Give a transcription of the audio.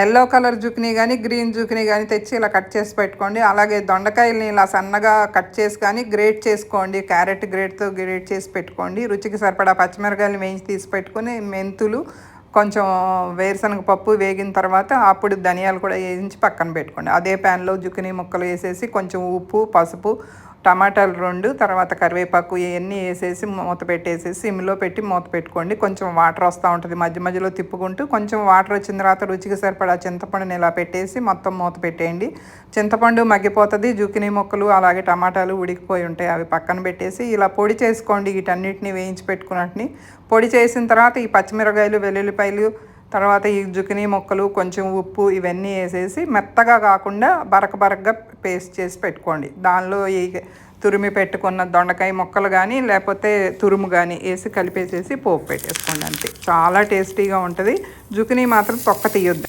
Yellow colour zucchini కానీ green zucchini కానీ తెచ్చి ఇలా కట్ చేసి పెట్టుకోండి. అలాగే దొండకాయలని ఇలా సన్నగా కట్ చేసి కానీ గ్రేట్ చేసుకోండి. క్యారెట్ గ్రేట్తో గ్రేట్ చేసి పెట్టుకోండి. రుచికి సరిపడా పచ్చిమిరకాయలు వేయించి తీసి పెట్టుకొని మెంతులు కొంచెం వేరుశనగ పప్పు వేగిన తర్వాత అప్పుడు ధనియాలు కూడా వేయించి పక్కన పెట్టుకోండి. అదే ప్యాన్లో జుకినీ ముక్కలు వేసేసి కొంచెం ఉప్పు పసుపు టమాటాలు రెండు తర్వాత కరివేపాకు ఇవన్నీ వేసేసి మూత పెట్టేసేసి సిమ్లో పెట్టి మూత పెట్టుకోండి. కొంచెం వాటర్ వస్తూ ఉంటుంది. మధ్య మధ్యలో తిప్పుకుంటూ కొంచెం వాటర్ వచ్చిన తర్వాత రుచికి సరిపడా చింతపండుని ఇలా పెట్టేసి మొత్తం మూత పెట్టేయండి. చింతపండు మగ్గిపోతుంది. జుకినీ ముక్కలు అలాగే టమాటాలు ఉడికిపోయి ఉంటాయి. అవి పక్కన పెట్టేసి ఇలా పొడి చేసుకోండి. వీటన్నిటిని వేయించి పెట్టుకున్నట్టుని. పొడి చేసిన తర్వాత ఈ పచ్చిమిరకాయలు వెల్లుల్లిపాయలు తర్వాత ఈ జుకినీ ముక్కలు కొంచెం ఉప్పు ఇవన్నీ వేసేసి మెత్తగా కాకుండా బరక బరకగా పేస్ట్ చేసి పెట్టుకోండి. దానిలో ఈ తురిమి పెట్టుకున్న దొండకాయ ముక్కలు కానీ లేకపోతే తురుము కానీ వేసి కలిపేసేసి పోపు పెట్టేసుకోండి అంతే. చాలా టేస్టీగా ఉంటుంది. జుకినీ మాత్రం తొక్క తీయొద్దు.